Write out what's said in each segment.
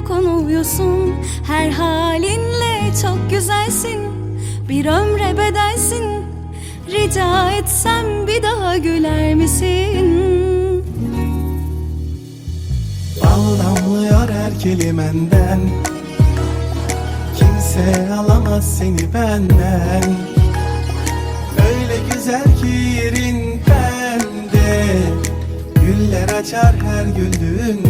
dokunuyorsun Her halinle çok güzelsin. Bir ömre bedelsin. Rica etsem bir daha güler misin? Bal damlıyor her kelimenden. Kimse alamaz seni benden. Öyle güzel ki yerin bende. Güller açar her güldüğünde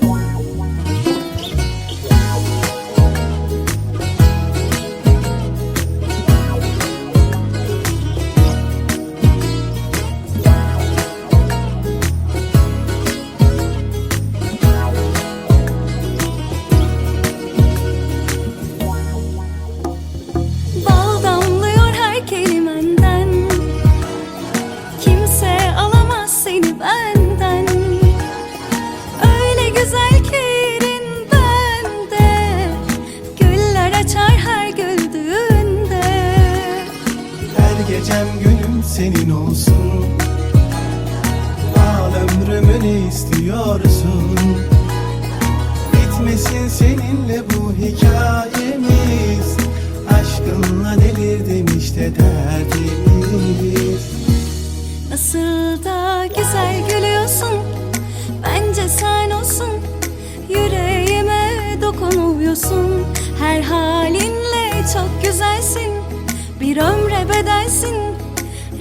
Gecem günüm senin olsun. Al ömrümü ne istiyorsun? Bitmesin seninle bu hikayemiz. Aşkınla delirdim işte derdimiz. Nasıl da güzel gülüyorsun Bence sen olsun. Yüreğime dokunuyorsun Her halinle Bir ömre bedelsin.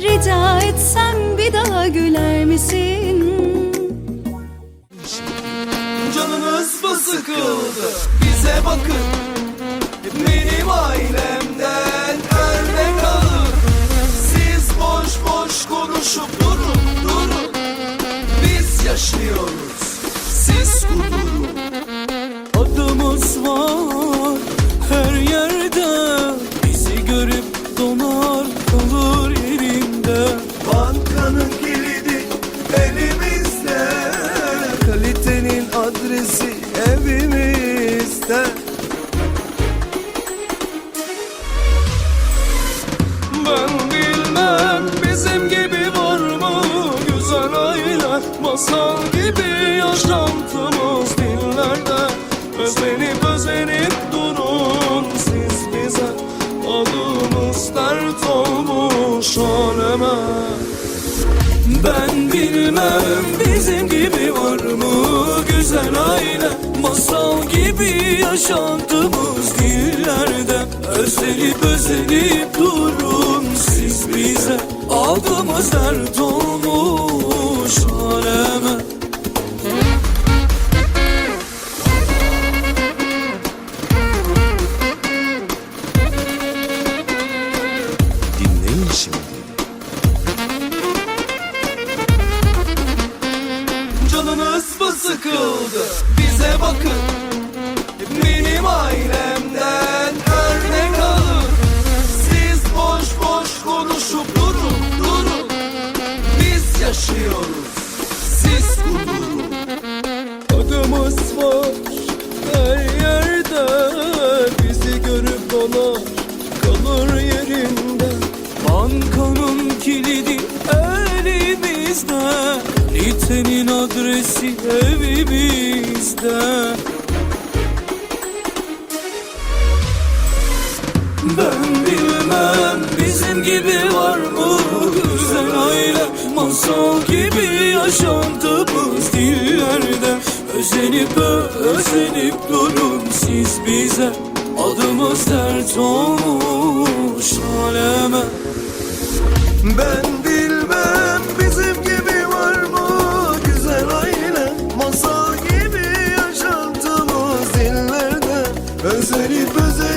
Rica etsem bir daha güler misin? Canınız mı sıkıldı? Bize bakın. Benim ailemden örnek alın. Siz boş boş konuşup durun durun. Biz yaşıyoruz. Siz kudurun Adımız var yaşantımız dillerde. Özenip özenip durun siz bize. Adımız dert olmuş aleme. Ben bilmem bizim gibi var mı güzel aile? Masal gibi yaşantımız dillerde. Özenip özenip durun siz bize. Aldığımız dert olmuş adresi evimizde. Ben bilmem bizim gibi var mı güzel aile? Masal gibi yaşantımız dillerde. Özenip özenip durun siz bize. Adımız dert olmuş aleme. Ben Masal gibi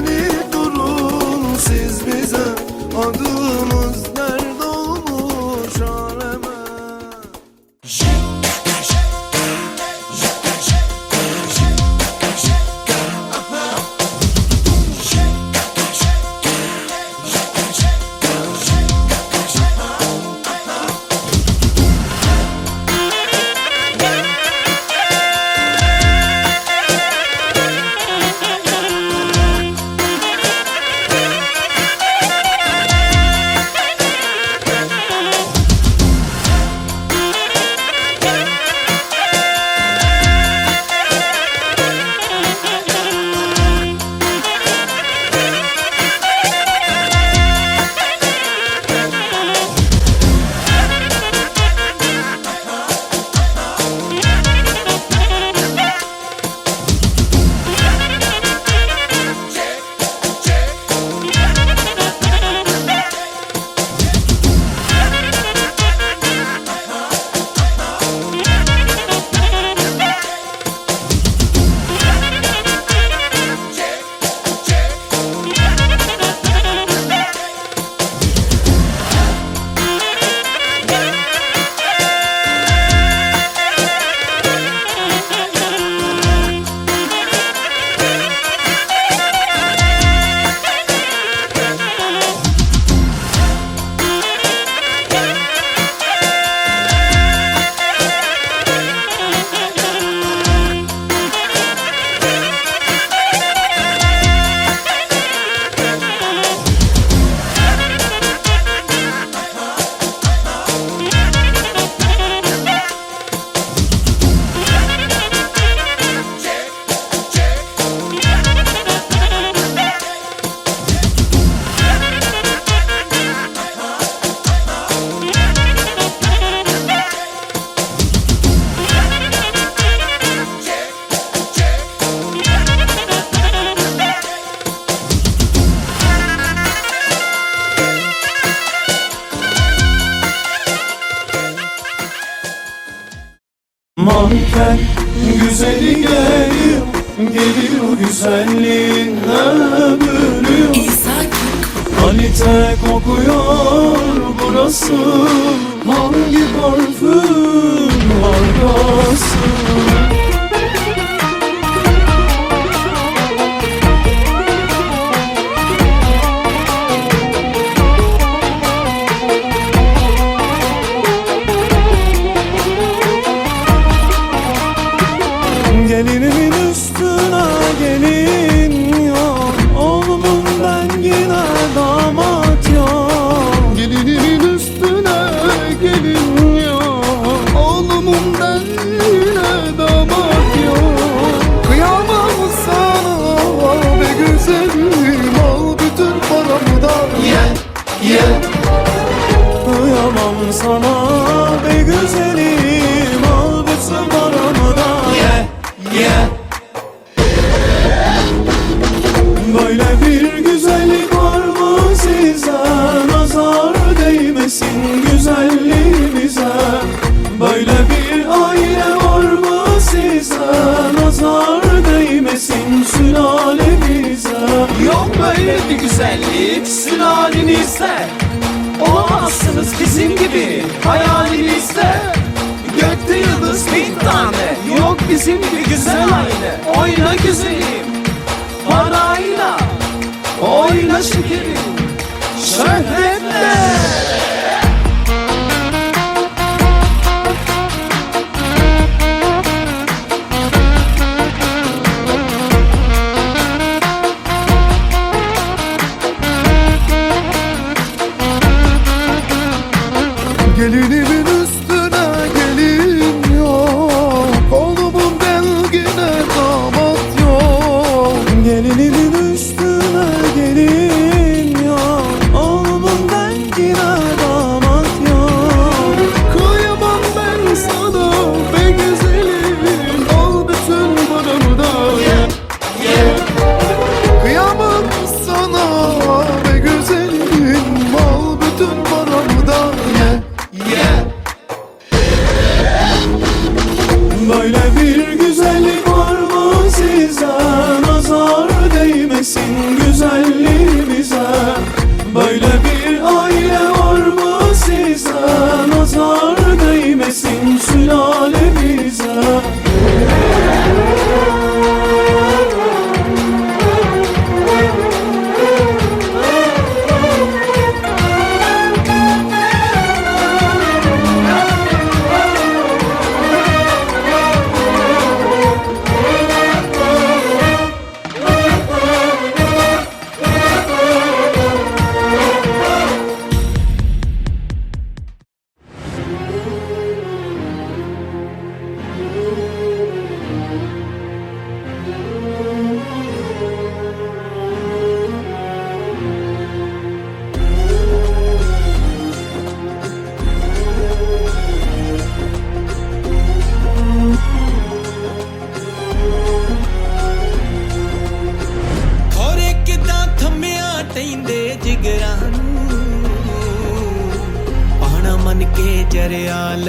house. ise Olamazsınız bizim gibi. Hayalinizde Gökte yıldız bin tane. Yok bizim gibi güzel aile. Oyna güzelim. Parayla Oyna şekerim.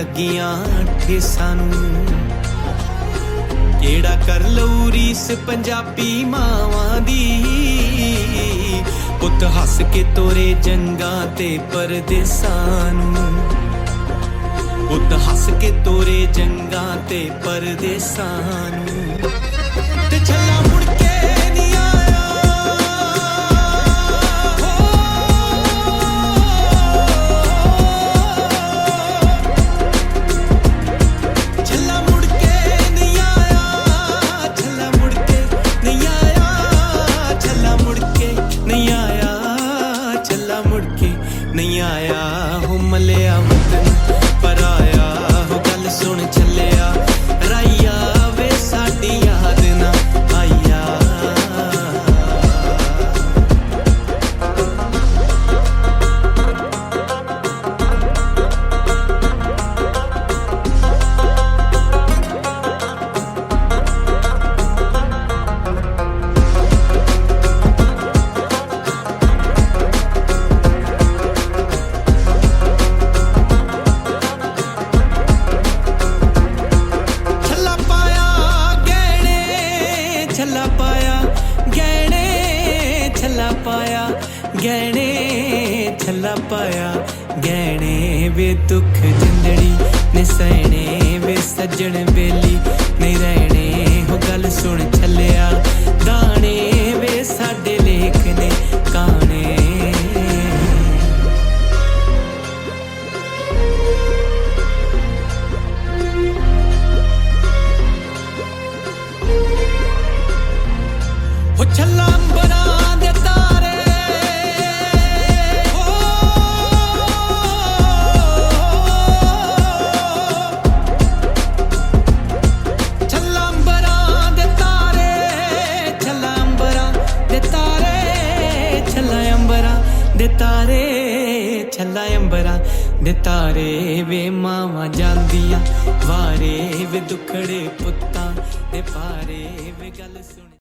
ਲੱਗੀਆਂ ਠੇਸਾਂ ਨੂੰ ਕਿਹੜਾ ਕਰ ਲਊ ਰੀਸ ਪੰਜਾਬੀ ਮਾਵਾਂ ਦੀ? ਪੁੱਤ ਹੱਸ ਕੇ ਤੋਰੇ ਜੰਗਾਂ ਤੇ ਪਰਦੇਸਾਂ ਨੂੰ। ਪੁੱਤ ਹੱਸ ਕੇ ਤੋਰੇ ਜੰਗਾਂ ਤੇ ਪਰਦੇਸਾਂ ਨੂੰ। ਤੇ ਛੱਲਾ ਸਹਿਣੇ ਵੇ ਦੁੱਖ ਜਿੰਦੜੀ, ਨੇ ਸਹਿਣੇ ਵੇ ਸੱਜਣ ਬੇਲੀ ਨਹੀਂ ਰਹਿਣੇ ਹੋ ਗੱਲ ਸੁਣ ਛੱਲਿਆ, ਦਾਣੇ ਜਾਂਦੀਆਂ ਪੁੱਤਾਂ ਦੇ ਪਾਰੇ ਵੇ ਗੱਲ ਸੁਣ